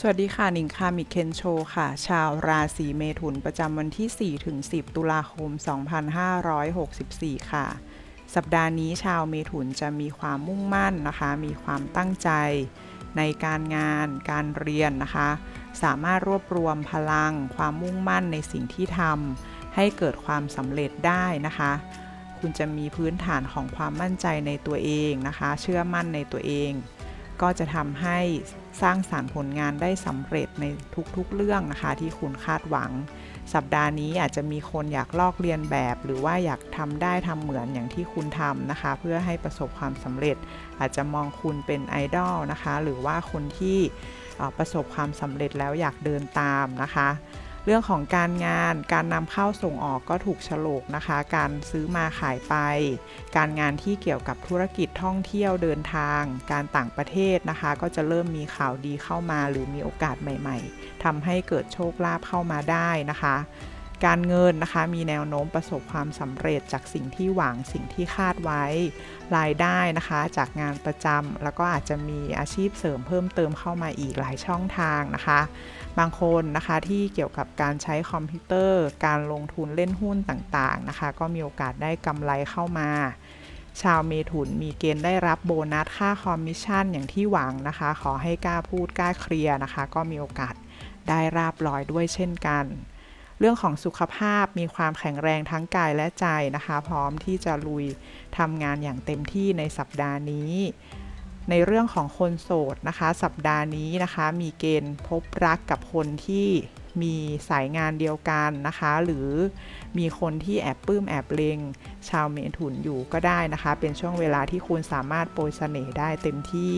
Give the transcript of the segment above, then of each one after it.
สวัสดีค่ะนิงคามิเคนโชค่ะ ชาวราศีเมถุนประจำวันที่ 4 ถึง 10 ตุลาคม 2564 ค่ะ สัปดาห์นี้ชาวเมถุนจะมีความมุ่งมั่นนะคะ มีความตั้งใจในการงานการเรียนนะคะ สามารถรวบรวมพลัง ความมุ่งมั่นในสิ่งที่ทำให้เกิดความสำเร็จได้นะคะ คุณจะมีพื้นฐานของความมั่นใจในตัวเองนะคะ เชื่อมั่นในตัวเอง ก็จะทำให้สร้างสารรค์ผลงานได้สำเร็จในทุกๆเรื่องนะคะที่คุณคาดหวัง สัปดาห์นี้อาจจะมีคนอยากลอกเรียนแบบ หรือว่าอยากทำได้ทำเหมือนอย่างที่คุณทำนะคะ เพื่อให้ประสบความสำเร็จ อาจจะมองคุณเป็นไอดอลนะคะ หรือว่าคนที่ประสบความสำเร็จแล้วอยากเดินตามนะคะ เรื่องของการงาน การนำเข้าส่งออกก็ถูกฉลกนะคะ การซื้อมาขายไป การงานที่เกี่ยวกับธุรกิจท่องเที่ยวเดินทาง การต่างประเทศนะคะ ก็จะเริ่มมีข่าวดีเข้ามา หรือมีโอกาสใหม่ ๆทำให้เกิดโชคลาภเข้ามาได้นะคะ การเงินนะคะ มีแนวโน้มประสบความสำเร็จจากสิ่งที่หวังสิ่งที่คาดไว้ รายได้นะคะ จากงานประจำแล้วก็อาจจะมีอาชีพเสริมเพิ่มเติมเข้ามาอีกหลายช่องทางนะคะ บางคนนะคะที่เกี่ยวกับการใช้คอมพิวเตอร์ การลงทุนเล่นหุ้นต่างๆนะคะ ก็มีโอกาสได้กำไรเข้ามาชาวเมถุนมีเกณฑ์ได้รับโบนัสค่าคอมมิชชั่นอย่างที่หวังนะคะ ขอให้กล้าพูดกล้าเคลียร์นะคะ ก็มีโอกาสได้ราบร้อยด้วยเช่นกัน เรื่องของสุขภาพมีความแข็งแรงทั้งกายและใจนะคะ พร้อมที่จะลุยทำงานอย่างเต็มที่ในสัปดาห์นี้ ในเรื่องของคนโสดนะคะ สัปดาห์นี้นะคะ มีเกณฑ์พบรักกับคนที่มีสายงานเดียวกันนะคะ หรือมีคนที่แอบปลื้มแอบเลงชาวเมถุนอยู่ก็ได้นะคะ เป็นช่วงเวลาที่คุณสามารถโปรยเสน่ห์ได้เต็มที่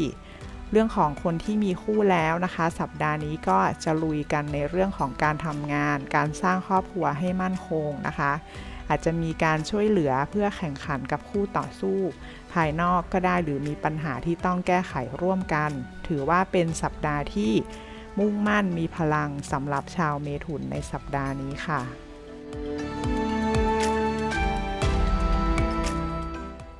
เรื่องของคนที่มีคู่แล้วนะคะ สัปดาห์นี้ก็จะลุยกันในเรื่องของการทำงาน การสร้างครอบครัวให้มั่นคงนะคะ อาจจะมีการช่วยเหลือเพื่อแข่งขันกับคู่ต่อสู้ ภายนอกก็ได้หรือมีปัญหาที่ต้องแก้ไขร่วมกัน ถือว่าเป็นสัปดาห์ที่มุ่งมั่นมีพลังสำหรับชาวเมถุนในสัปดาห์นี้ค่ะ